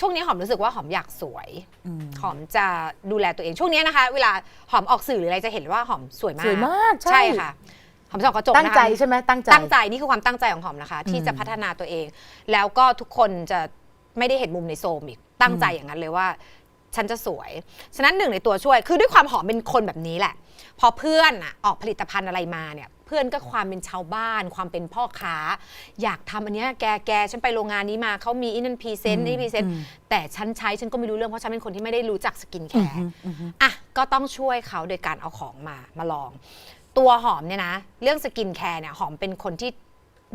ช่วงนี้หอมรู้สึกว่าหอมอยากสวย หอมจะดูแลตัวเองช่วงนี้นะคะ เวลาหอมออกสื่อหรืออะไรจะเห็นว่าหอมสวยมากสวยมากใช่ค่ะ หอมส่องกระจกตั้งนะคะใจใช่ไหมตั้งใจตั้งใจนี่คือความตั้งใจของหอมนะคะ ที่จะพัฒนาตัวเอง แล้วก็ทุกคนจะไม่ได้เห็นมุมในโซมอีกตั้งใจอย่างนั้นเลยว่า ฉันจะสวย ฉะนั้นหนึ่งในตัวช่วย คือด้วยความหอมเป็นคนแบบนี้แหละ พอเพื่อนอะออกผลิตภัณฑ์อะไรมาเนี่ยเพื่อนก็ความเป็นชาวบ้าน ความเป็นพ่อค้า อยากทำอันเนี้ยแกแกฉันไปโรงงานนี้มาเขามีอินันพรีเซนต์นี่พรีเซนต์แต่ฉันใช้ฉันก็ไม่รู้เรื่องเพราะฉันเป็นคนที่ไม่ได้รู้จักสกินแคร์อะก็ต้องช่วยเขาโดยการเอาของมามาลอง ตัวหอมเนี่ยนะ เรื่องสกินแคร์เนี่ยหอมเป็นคนที่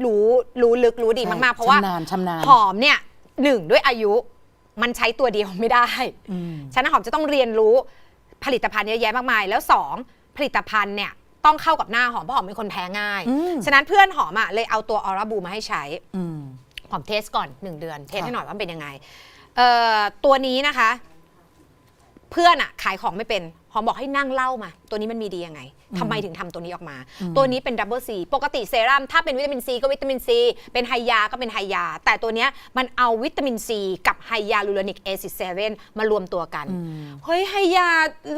รู้รู้ลึกรู้ดีใช่มากๆ เพราะว่าชำนาญชำนาญหอมเนี่ยหนึ่งด้วยอายุมันใช้ตัวเดียวไม่ได้อืมฉะนั้นหอมจะต้องเรียนรู้ผลิตภัณฑ์เยอะแยะมากมาย แล้วสองผลิตภัณฑ์เนี่ย ต้องเข้ากับหน้าหอมเพราะหอมเป็นคนแพ้ง่าย อืม ฉะนั้นเพื่อนหอมอะเลยเอาตัวออร่าบูมาให้ใช้ อืม หอมเทสก่อน 1 เดือน เทสค่ะให้หน่อยว่ามันเป็นยังไงเอ่อตัวนี้นะคะ เพื่อนอะขายของไม่เป็น หอมบอกให้นั่งเล่ามา ตัวนี้มันมีดียังไงทำไมถึงทำตัวนี้ออกมา ตัวนี้เป็นดับเบิลซีปกติเซรั่มถ้าเป็นวิตามินซีก็วิตามินซีเป็นไฮยาก็เป็นไฮยา แต่ตัวเนี้ยมันเอาวิตามินซีกับไฮยาลูโรนิกเอซิเซเว่นมารวมตัวกัน เฮ้ยไฮยา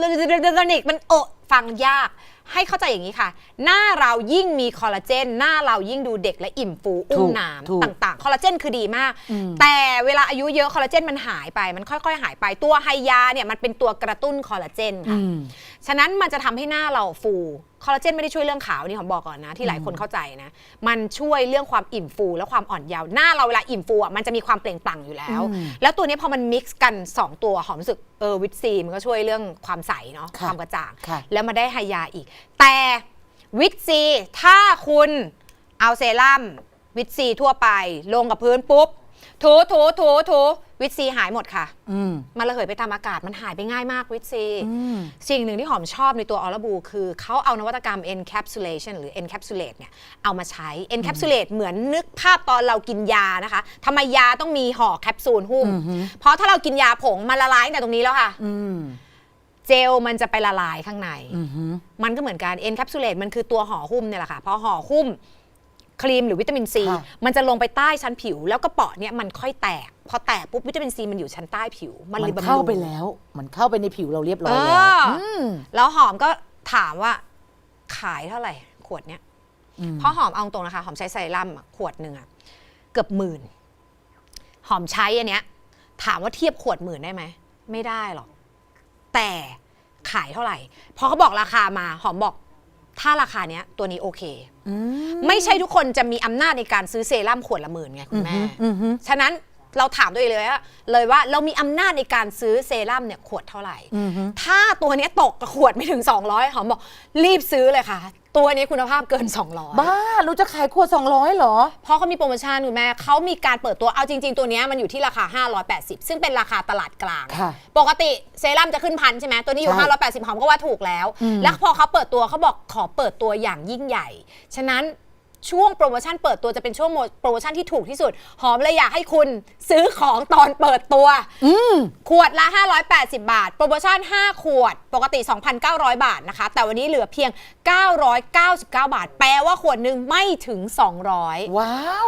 ลูโรนิกมันโอะ ฟังยากให้เข้าใจอย่างนี้ค่ะ หน้าเรายิ่งมีคอลลาเจน หน้าเรายิ่งดูเด็กและอิ่มฟูอุ้ถูมกหนามถูกต่างๆ คอลลาเจนคือดีมาก แต่เวลาอายุเยอะคอลลาเจนมันหายไป มันค่อยๆ หายไปตัวไฮยาเนี่ยมันเป็นตัวกระตุ้นคอลลาเจนค่ะอืมฉะนั้นมันจะทำให้หน้าเราฟู คอลลาเจนไม่ได้ช่วยเรื่องขาวนี่ผมบอกก่อนนะ ที่หลายคนเข้าใจนะ มันช่วยเรื่องความอิ่มฟูและความอ่อนเยาว์หน้าเราเวลาอิ่มฟูอะมันจะมีความเปล่งปลั่งอยู่แล้วอืมแล้วตัวนี้พอมันมิกซ์กัน 2 ตัวหอมรู้สึกเออวิตซีมันก็ช่วยเรื่องความใสเนาะค่ะความกระจ่างค่ะแล้วมาได้ไฮยาอีก แต่วิตซีถ้าคุณเอาเซรั่มวิตซีทั่วไปลงกับพื้นปุ๊บ ถูถูถูถูวิตซีหายหมดค่ะ อืม มันระเหยไปตามอากาศมันหายไปง่ายมากวิตซีอืมสิ่งหนึ่งที่หอมชอบในตัวออร์บูคือเขาเอานวัตกรรม encapsulation หรือ encapsulate เนี่ยเอามาใช้ encapsulate เหมือนนึกภาพตอนเรากินยานะคะทำไมยาต้องมีห่อแคปซูลหุ้มเพราะถ้าเรากินยาผงมันละลายตั้งแต่ตรงนี้แล้วค่ะ อืมเจลมันจะไปละลายข้างใน อืม มันก็เหมือนกัน encapsulate มันคือตัวห่อหุ้มเนี่ยแหละค่ะพอห่อหุ้ม ครีมหรือวิตามินซีค่ะ มันจะลงไปใต้ชั้นผิว แล้วกระเป๋อเนี่ยมันค่อยแตก พอแตกปุ๊บวิตามินซีมันอยู่ชั้นใต้ผิว มันมัเลยนบำรุงเข้าไปแล้ว มันเข้าไปในผิวเราเรียบร้อยเอแล้วออมแล้วหอมก็ถามว่าขายเท่าไหร่ขวดเนี้ยอืมเพราะหอมเอาตรงนะคะ หอมใช้ไซรั่มอะขวดหนึ่งอะเกือบหมื่น หอมใช้อันเนี้ย ถามว่าเทียบขวดหมื่นได้ไหม ไม่ได้หรอก แต่ขายเท่าไหร่ พอเขาบอกราคามา หอมบอก ถ้าราคาเนี้ยตัวนี้โอเคอืมไม่ใช่ทุกคนจะมีอำนาจในการซื้อเซรั่มขวดละหมื่นไงคุณแม่อือฮึฉะนั้น เราถามตัวเองเลยว่าเลยว่าเรามีอำนาจในการซื้อเซรั่มเนี่ยขวดเท่าไหร่อือฮึถ้าตัวเนี้ยตกขวดไม่ถึง 200หอมบอกรีบซื้อเลยค่ะ ตัวนี้คุณภาพเกิน 200 บ้า รู้จะขายขวด 200เหรอ เพราะเขามีโปรโมชั่นคุณแม่เขามีการเปิดตัวเอาจริง ๆ ตัวเนี้ยมันอยู่ที่ราคา 580 ซึ่งเป็นราคาตลาดกลาง ค่ะปกติเซรั่มจะขึ้นพันใช่ไหมตัวนี้อยู่ ใช่580หอมก็ว่าถูกแล้ว แล้วพอเขาเปิดตัวเขาบอกขอเปิดตัวอย่างยิ่งใหญ่ ฉะนั้น ช่วงโปรโมชั่นเปิดตัวจะเป็นช่วงโปรโมชั่นที่ถูกที่สุด หอมเลยอยากให้คุณซื้อของตอนเปิดตัวอืมขวดละ 580 บาท โปรโมชั่น 5 ขวด ปกติ 2,900 บาทนะคะ แต่วันนี้เหลือเพียง 999 บาท แปลว่าขวดหนึ่งไม่ถึง 200 ว้าว